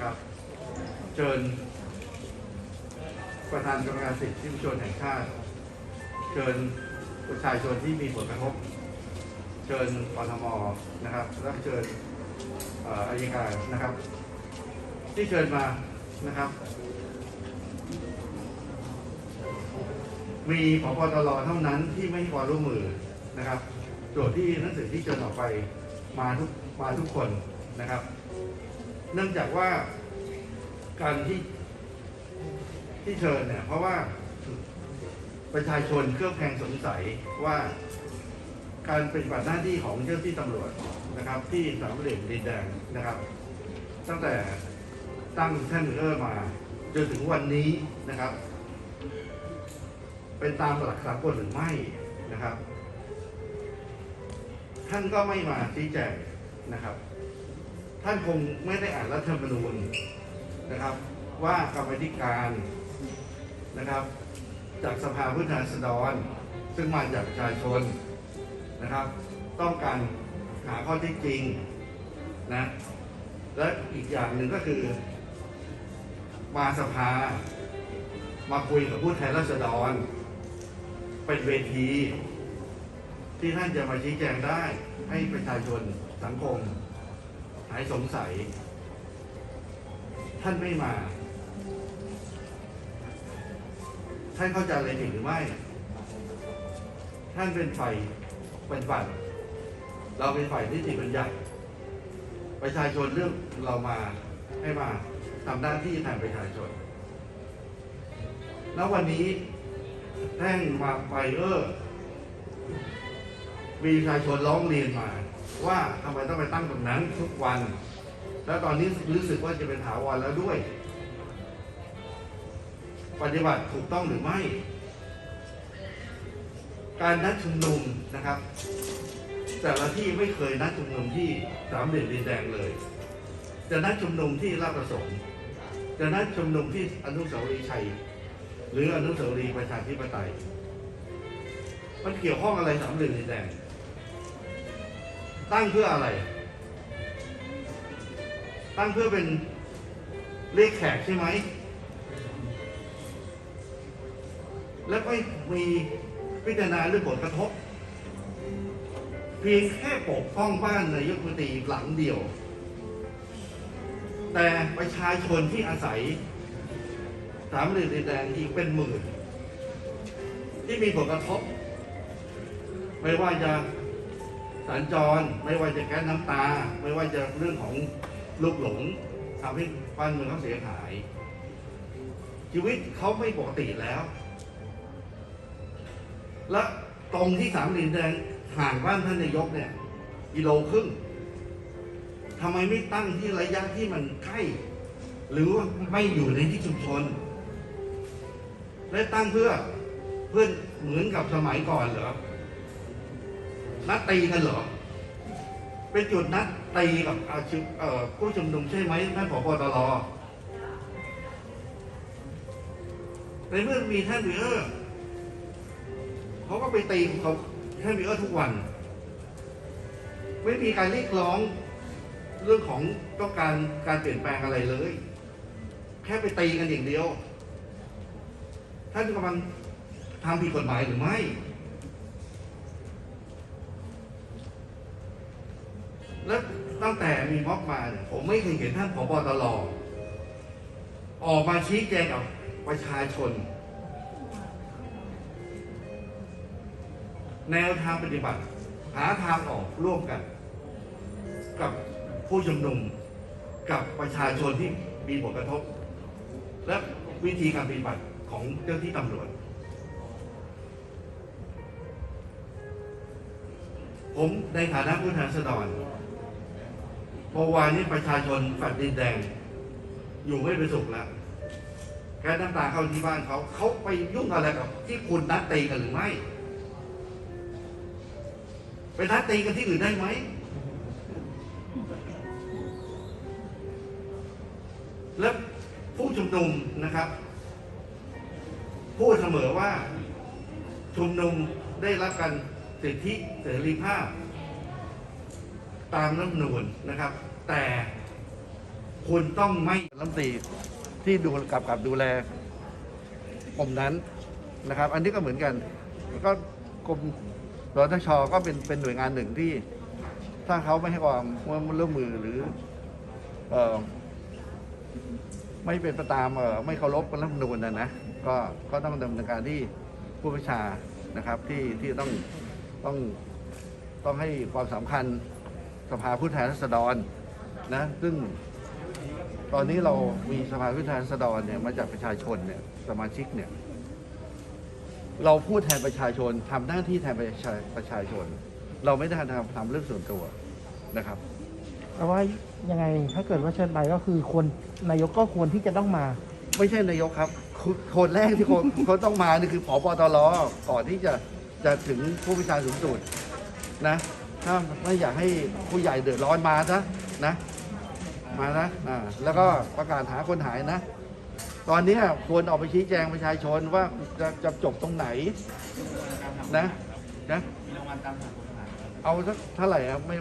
นะครับ เชิญประธานกรรมการสิทธิมนุษยชนแห่งชาติ เชิญประชาชนที่มีผลกระทบ เชิญกทมนะครับ แล้วเชิญอ่ออัยการนะครับ ที่เชิญมานะครับ มีพบตรเท่านั้นที่ไม่ให้ความร่วมมือนะครับโจทย์ที่หนังสือที่เชิญออกไปมาทุกมาทุกคนนะครับ เนื่องจากว่าการที่ที่เชิญเนี่ยเพราะว่าประชาชนเครือบแคลงสงสัยว่าการปฏิบัติหน้าที่ของเจ้าหน้าที่ตำรวจนะครับ ที่สามเหลี่ยมดินแดงนะครับ ตั้งแต่ตั้งแท่นเออร์มาจนถึงวันนี้นะครับ เป็นตามหลักสากลหรือไม่นะครับ ท่านก็ไม่มาชี้แจงนะครับ ท่านคงไม่ได้อ่านรัฐธรรมนูญนะครับ ว่ากรรมธิการนะครับ จากสภาผู้แทนราษฎรซึ่งมาจากประชาชนนะครับ ต้องการหาข้อท็จจริงนะและอีกอย่างหนึ่งก็คือ มาสภา มาคุยกับผู้แทนราษฎร เป็นเวที ที่ท่านจะมาชี้แจงได้ให้ประชาชนสังคม หายสงสัย ท่านไม่มา ท่านเข้าใจอะไรผิดหรือไม่ ท่านเป็นฝ่ายเป็นฝ่ายเราเป็นฝ่ายนิติบัญญัติประชาชนเลือกเรามาให้มาทำหน้าที่แทนประชาชน แล้ววันนี้แท่งมาไฟเออร์มีประชาชนร้องเรียนมา ว่าทำไมต้องไปตั้งตรงนั้นทุกวัน แล้วตอนนี้รู้สึกว่าจะเป็นถาวรแล้วด้วย ปฏิบัติถูกต้องหรือไม่ การนัดชุมนุมนะครับ แต่ละที่ไม่เคยนัดชุมนุมที่สามเหลี่ยมดินแดงเลย จะนัดชุมนุมที่ราชประสงค์จะนัดชุมนุมที่อนุสาวรีย์ชัย หรืออนุสาวรีย์ประชาธิปไตย มันเกี่ยวข้องอะไรสามเหลี่ยมดินแดง ตั้งเพื่ออะไร ตั้งเพื่อเป็นเรียกแขกใช่ไหม แล้วไม่มีพิจารณาเรื่องผลกระทบ เพียงแค่ปกป้องบ้านนายกมนตรีหลังเดียว แต่ประชาชนที่อาศัยสามเหลี่ยมดินแดงอีกเป็นหมื่น ที่มีผลกระทบ ไม่ว่าจะ สัญจรไม่ว่าจะแก๊สน้ำตา ไม่ว่าจะเรื่องของลูกหลงทำให้บ้านเมืองเขาเสียหาย ชีวิตเขาไม่ปกติแล้ว และตรงที่สามเหลี่ยมแดงห่างบ้านท่านนายกเนี่ยกิโลครึ่งทำไมไม่ตั้งที่ระยะที่มันใกล้หรือว่าไม่อยู่ในที่ชุมชน และตั้งเพื่อเพื่อนเหมือนกับสมัยก่อนเหรอ นัดตีกันเหรอเป็นจุดนัดตีกับอาชีพผู้ชุมนุมใช่ไหมท่านผบตรในเมื่อมีท่านวีเออร์เขาก็ไปตีเขาท่านวีเออร์ทุกวัน ไม่มีการเรียกร้องเรื่องของต้องการการเปลี่ยนแปลงอะไรเลย แค่ไปตีกันอย่างเดียว ท่านกำลังทำผิดกฎหมายหรือไม่ แล้วตั้งแต่มีม็อบมาเนี่ยผมไม่เคยเห็นท่านผบตรออกมาชี้แจงกับประชาชน แนวทางปฏิบัติ หาทางออกร่วมกัน กับผู้ชุมนุมกับประชาชนที่มีผลกระทบ และวิธีการปฏิบัติของเจ้าที่ตำรวจ ผมในฐานะผู้แทนราษฎร เมื่อวานนี้ประชาชนฝัดดินแดง อยู่ไม่เป็นสุขแล้วแก๊สน้ำตาเข้าที่บ้านเขา เขาไปยุ่งอะไรกับ ที่คุณนัดตีกันหรือไม่ ไปนัดตีกันที่อื่นได้ไหม และผู้ชุมนุมนะครับ พูดเสมอว่าชุมนุมได้รับการสิทธิเสรีภาพ ตามรัฐนูญนะครับ แต่คุณต้องไม่รัฐมนตรีที่ดูกับกับดูแลกรมนั้นนะครับ อันนี้ก็เหมือนกันก็กรมรทชก็เป็นเป็นหน่วยงานหนึ่งที่ ถ้าเขาไม่ให้ความร่วมมือหรือ เออไม่เป็นไปตามเออไม่เคารพรัฐธรรมนูญนะนะก็ก็ต้องดำเนินการที่ผู้บัญชานะครับที่ที่ต้องต้องต้องให้ความสำคัญ สภาผู้แทนราษฎรนะซึ่งตอนนี้เรามีสภาผู้แทนราษฎรเนี่ยมาจากประชาชนเนี่ยสมาชิกเนี่ยเราพูดแทนประชาชนทำหน้าที่แทนประชาประชาชน เราไม่ได้ทำทำเรื่องส่วนตัวนะครับแต่ว่ายังไงถ้าเกิดว่าเชิญไปก็คือควรนายกก็ควรที่จะต้องมา ไม่ใช่นายกครับคนคนแรกที่คนเขาต้องมานี่คือผบตรก่อนที่จะจะถึงผู้พิจารณาสูงสุดนะ ถ้าไม่อยากให้ผู้ใหญ่เดือดร้อนมาซะนะ มานะอ่าแล้วก็ประกาศหาคนหายนะ ตอนนี้ควรออกไปชี้แจงประชาชนว่าจะจะจบตรงไหนนะนะเอาสักเท่าไหร่ครับไม่